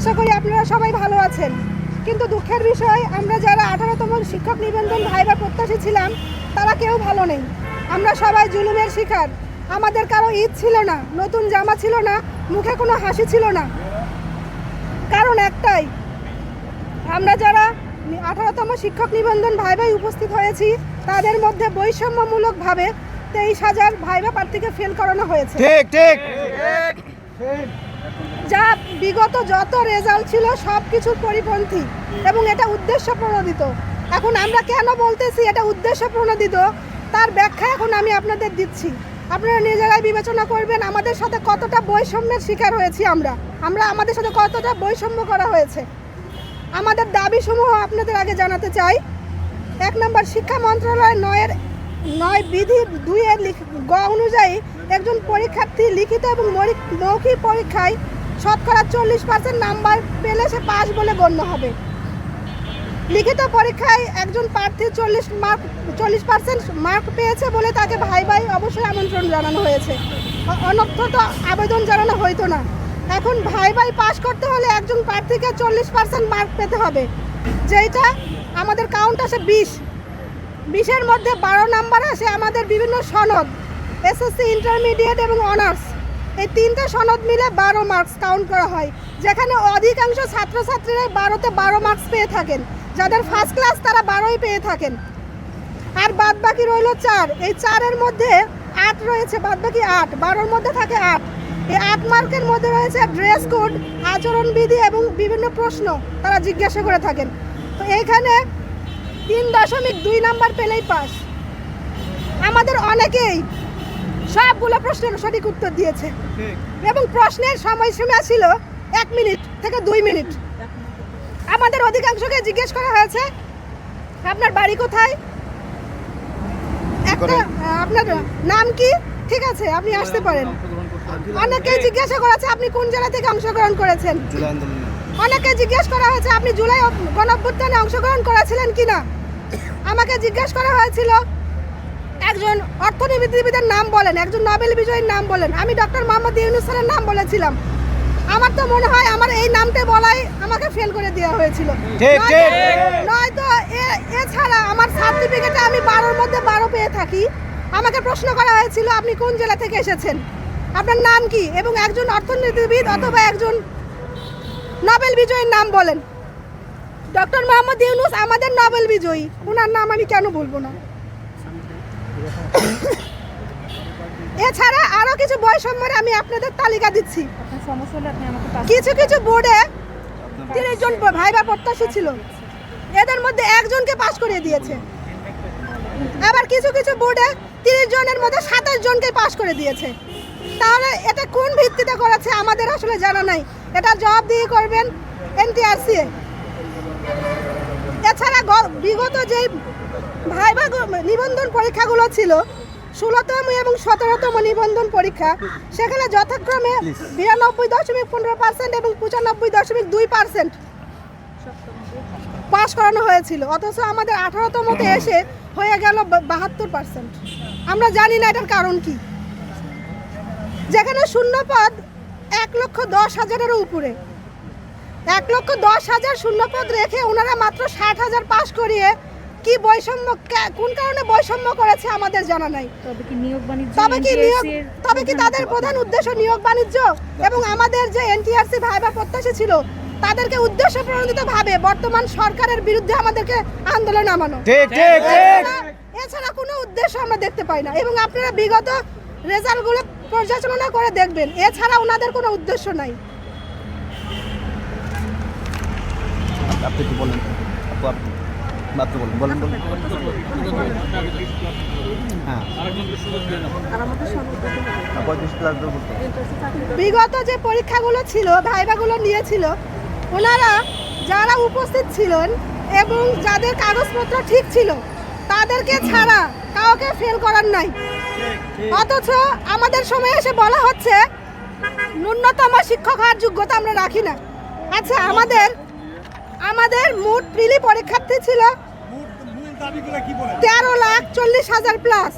আশা করি আপনারা সবাই ভালো আছেন। কিন্তু দুঃখের বিষয় আমরা যারা আঠারোতম শিক্ষক নিবন্ধন ভাইবা প্রত্যাশী ছিলাম তারা কেউ ভালো নেই। আমরা সবাই জুলুমের শিকার। আমাদের কারও ঈদ ছিল না নতুন জামা ছিল না মুখে কোনো হাসি ছিল না। কারণ একটাই আমরা যারা আঠারোতম শিক্ষক নিবন্ধন ভাইভাই উপস্থিত হয়েছি তাদের মধ্যে বৈষম্যমূলকভাবে তেইশ হাজার ভাইবা প্রার্থীকে ফেল করানো হয়েছে। ঠিক ঠিক। যা বিগত যত রেজাল্ট ছিল সব কিছুর পরিপন্থী এবং এটা উদ্দেশ্য প্রণোদিত। এখন আমরা কেন বলতেছি এটা উদ্দেশ্য প্রণোদিত? তার ব্যাখ্যা এখন আমি আপনাদের দিচ্ছি। আপনারা নিজেরাই বিবেচনা করবেন আমাদের সাথে কতটা বৈষম্যের শিকার হয়েছি আমরা। আমরা আমাদের সাথে কতটা বৈষম্য করা হয়েছে। আমাদের দাবিসমূহ আপনাদের আগে জানাতে চাই। এক নম্বর, শিক্ষা মন্ত্রণালয় নয়ের নয় বিধি দুইয়ের লিখ- গ অনুযায়ী একজন পরীক্ষার্থী লিখিত এবং মৌখিক- পরীক্ষায় শতকরা চল্লিশ পার্সেন্ট নাম্বার পেলে সে পাস বলে গণ্য হবে। লিখিত পরীক্ষায় একজন প্রার্থী চল্লিশ মার্ক চল্লিশ পার্সেন্ট মার্ক পেয়েছে বলে তাকে ভাই ভাই অবশ্যই আমন্ত্রণ জানানো হয়েছে। অ- অনর্থত আবেদন জানানো হইতো না। এখন ভাই ভাই পাস করতে হলে একজন প্রার্থীকে চল্লিশ পার্সেন্ট মার্ক পেতে হবে। যেটা আমাদের কাউন্ট আসে বিশ। বিশের মধ্যে বারো নাম্বার আসে আমাদের বিভিন্ন সনদ এসএসসি ইন্টারমিডিয়েট এবং অনার্স এই তিনটে সনদ মিলে বারো মার্কস কাউন্ট করা হয়। যেখানে অধিকাংশ ছাত্রছাত্রীরাই বারোতে বারো মার্কস পেয়ে থাকেন। যাদের ফার্স্ট ক্লাস তারা বারোই পেয়ে থাকেন। আর বাদ বাকি রইল চার। এই চারের মধ্যে আট রয়েছে বাদ বাকি আট। বারোর মধ্যে থাকে আট। এই আট মার্কের মধ্যে রয়েছে ড্রেস কোড আচরণবিধি এবং বিভিন্ন প্রশ্ন তারা জিজ্ঞাসা করে থাকেন। তো এইখানে তিন দশমিক দুই নাম্বার পেলেই পাস। আমাদের অনেকেই সবগুলো প্রশ্নের সঠিক উত্তর দিয়েছে। এবং প্রশ্নের সময়সীমা ছিল এক মিনিট থেকে দুই মিনিট। আমাদের অধিকাংশকে জিজ্ঞেস করা হয়েছে আপনার বাড়ি কোথায়? একটা আপনার নাম কি? ঠিক আছে আপনি আসতে পারেন। অনেকেই জিজ্ঞাসা করেছে আপনি কোন জেলা থেকে অংশগ্রহণ করেছেন? অনেকে জিজ্ঞেস করা হয়েছে আপনি জুলাই গণঅভ্যুত্থানে অংশগ্রহণ করেছিলেন কি না আমাকে জিজ্ঞেস করা হয়েছিল একজন অর্থনীতিবিদের নাম বলেন একজন নোবেল বিজয়ীর নাম বলেন। আমি ডক্টর মোহাম্মদ ইউনুসানের নাম বলেছিলাম। আমার তো মনে হয় আমার এই নামটা বলাই আমাকে ফেল করে দেওয়া হয়েছিল। নয়তো- এ- এছাড়া আমার সার্টিফিকেটে আমি বারোর মধ্যে বারো পেয়ে থাকি। আমাকে প্রশ্ন করা হয়েছিল আপনি কোন জেলা থেকে এসেছেন? আপনার নাম কি? এবং একজন অর্থনীতিবিদ অথবা একজন নোবেল বিজয়ীর নাম বলেন। ডক্টর মোহাম্মদ ইউনুস আমাদের নোবেল বিজয়ী। ওনার নাম আমি কেন বলব না? এছাড়া আরও কিছু বৈষম্যের আমি আপনাদের তালিকা দিচ্ছি। কিছু কিছু বোর্ডে তিরিশ জন ভাইবা প্রত্যাশী ছিল। এদের মধ্যে একজনকে পাশ করিয়ে দিয়েছে। আবার কিছু কিছু বোর্ডে তিরিশ জনের মধ্যে সাতাশ জনকে পাশ করে দিয়েছে। তাহলে এটা কোন ভিত্তিতে করেছে আমাদের আসলে জানা নাই। এটা জবাবদিহি করবেন এনটিআরসি এছাড়া বিগত যেই ভাইবা গু- নিবন্ধন পরীক্ষাগুলো ছিল, ষোলোতম এবং সতেরোতম নিবন্ধন পরীক্ষা, সেখানে যথাক্রমে বিরানব্বই দশমিক পনেরো পার্সেন্ট এবং পঁচানব্বই দশমিক দুই পার্সেন্ট পাশ করানো হয়েছিল, অথচ আমাদের আঠারোতমতে এসে হয়ে গেল বাহাত্তর পার্সেন্ট। আমরা জানি না এটার কারণ কি। যেখানে শূন্য পদ এক লক্ষ দশ হাজারের উপরে। এক লক্ষ দশ হাজার শূন্য পদ রেখে ওনারা মাত্র ষাট হাজার পাশ করিয়ে কি বৈষম্য কোন কারণে বৈষম্য করেছে আমাদের জানা নাই। তবে কি নিয়োগ বাণিজ্য তবে কি নিয়োগ তবে কি তাদের প্রধান উদ্দেশ্য নিয়োগ বাণিজ্য? এবং আমাদের যে এনটিআরসি ভাইবা প্রত্যাশী ছিল তাদেরকে উদ্দেশ্য প্রণোদিত ভাবে বর্তমান সরকারের বিরুদ্ধে আমাদেরকে আন্দোলন নামানো। ঠিক ঠিক ঠিক। এছাড়া- এছাড়া কোনো উদ্দেশ্য আমরা দেখতে পাই না। এবং আপনারা বিগত রেজাল্টগুলো পর্যালোচনা করে দেখবেন। এছাড়া ওনাদের কোনো উদ্দেশ্য নাই। আপনি কি বলেন। মাত্র বলেন। বলেন বলেন। হ্যাঁ। বিগত যে পরীক্ষাগুলো ছিল ভাইবাগুলো নিয়েছিল ওনারা যারা উপস্থিত ছিলেন এবং যাদের কাগজপত্র ঠিক ছিল তাদেরকে ছাড়া কাউকে ফেল করার নাই। অথচ আমাদের সময় এসে বলা হচ্ছে ন্যূনতম শিক্ষক হওয়ার যোগ্যতা আমরা রাখি না। আচ্ছা আমাদের আমাদের মোট প্রিলি পরীক্ষার্থী ছিল তেরো লাখ চল্লিশ হাজার প্লাস